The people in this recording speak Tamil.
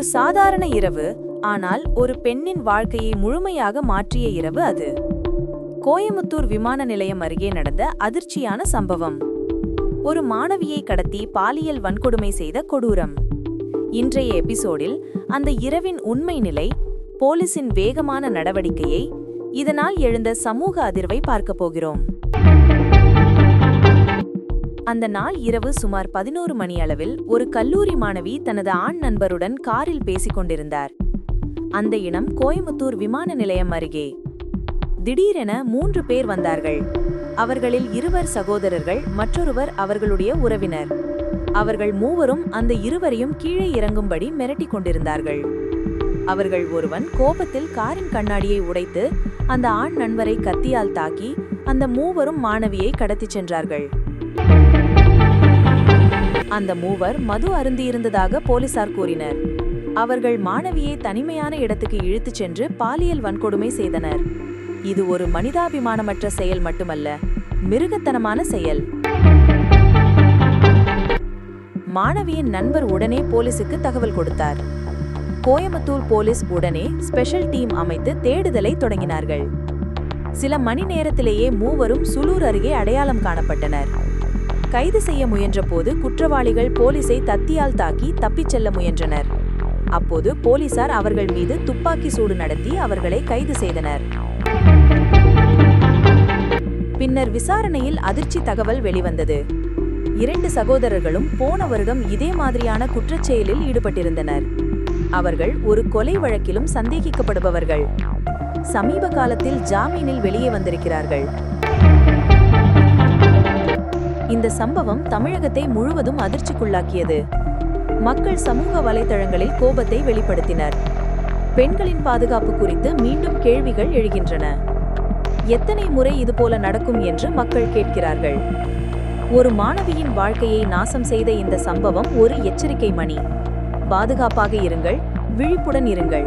ஒரு சாதாரண இரவு ஆனால் ஒரு பெண்ணின் வாழ்க்கையை முழுமையாக மாற்றிய இரவு அது. கோயமுத்தூர் விமான நிலையம் அருகே நடந்த அதிர்ச்சியான சம்பவம். ஒரு மாணவியை கடத்தி பாலியல் வன்கொடுமை செய்த கொடூரம். இன்றைய எபிசோடில் அந்த இரவின் உண்மை நிலை போலீசின் வேகமான நடவடிக்கையை இதனால் எழுந்த சமூக அதிர்வை பார்க்கப் போகிறோம். அந்த நாள் இரவு சுமார் பதினோரு மணி அளவில் ஒரு கல்லூரி மாணவி தனது ஆண் நண்பருடன் காரில் பேசிக் கொண்டிருந்தார். அந்த இனம் கோயம்புத்தூர் விமான நிலையம் அருகே. திடீரென மூன்று பேர் வந்தார்கள். அவர்களில் இருவர் சகோதரர்கள் மற்றொருவர் அவர்களுடைய உறவினர். அவர்கள் மூவரும் அந்த இருவரையும் கீழே இறங்கும்படி மிரட்டிக் கொண்டிருந்தார்கள். அவர்கள் ஒருவன் கோபத்தில் காரின் கண்ணாடியை உடைத்து அந்த ஆண் நண்பரை கத்தியால் தாக்கி அந்த மூவரும் மாணவியை கடத்திச் சென்றார்கள். அந்த மூவர் மது அருந்தியிருந்ததாக போலீசார் கூறினர். அவர்கள் மாணவியை தனிமையான இடத்துக்கு இழுத்துச் சென்று பாலியல் வன்கொடுமை செய்தனர். இது ஒரு மனிதாபிமானமற்ற செயல் மட்டுமல்ல மிருகத்தனமான செயல். மாணவியின் நண்பர் உடனே போலீசுக்கு தகவல் கொடுத்தார். கோயம்புத்தூர் போலீஸ் உடனே ஸ்பெஷல் டீம் அமைத்து தேடுதலை தொடங்கினார்கள். சில மணி நேரத்திலேயே மூவரும் சுலூர் அருகே அடையாளம் காணப்பட்டனர். கைது செய்ய முயன்றபோது குற்றவாளிகள் போலீசை தத்தியால் தாக்கி தப்பிச் செல்ல முயன்றனர். அப்போது போலீசார் அவர்கள் மீது துப்பாக்கி சூடு நடத்தி அவர்களை கைது செய்தனர். பின்னர் விசாரணையில் அதிர்ச்சி தகவல் வெளிவந்தது. இரண்டு சகோதரர்களும் போன வருடம் இதே மாதிரியான குற்றச்செயலில் ஈடுபட்டிருந்தனர். அவர்கள் ஒரு கொலை வழக்கிலும் சந்தேகிக்கப்படுபவர்கள். சமீப காலத்தில் ஜாமீனில் வெளியே வந்திருக்கிறார்கள். இந்த சம்பவம் தமிழகத்தை முழுவதும் அதிர்ச்சிக்குள்ளாக்கியது. மக்கள் சமூக வலைதளங்களில் கோபத்தை வெளிப்படுத்தினர். பெண்களின் பாதுகாப்பு குறித்து மீண்டும் கேள்விகள் எழுகின்றன. எத்தனை முறை இதுபோல நடக்கும் என்று மக்கள் கேட்கிறார்கள். ஒரு மாணவியின் வாழ்க்கையை நாசம் செய்த இந்த சம்பவம் ஒரு எச்சரிக்கை மணி. பாதுகாப்பாக இருங்கள் விழிப்புடன் இருங்கள்.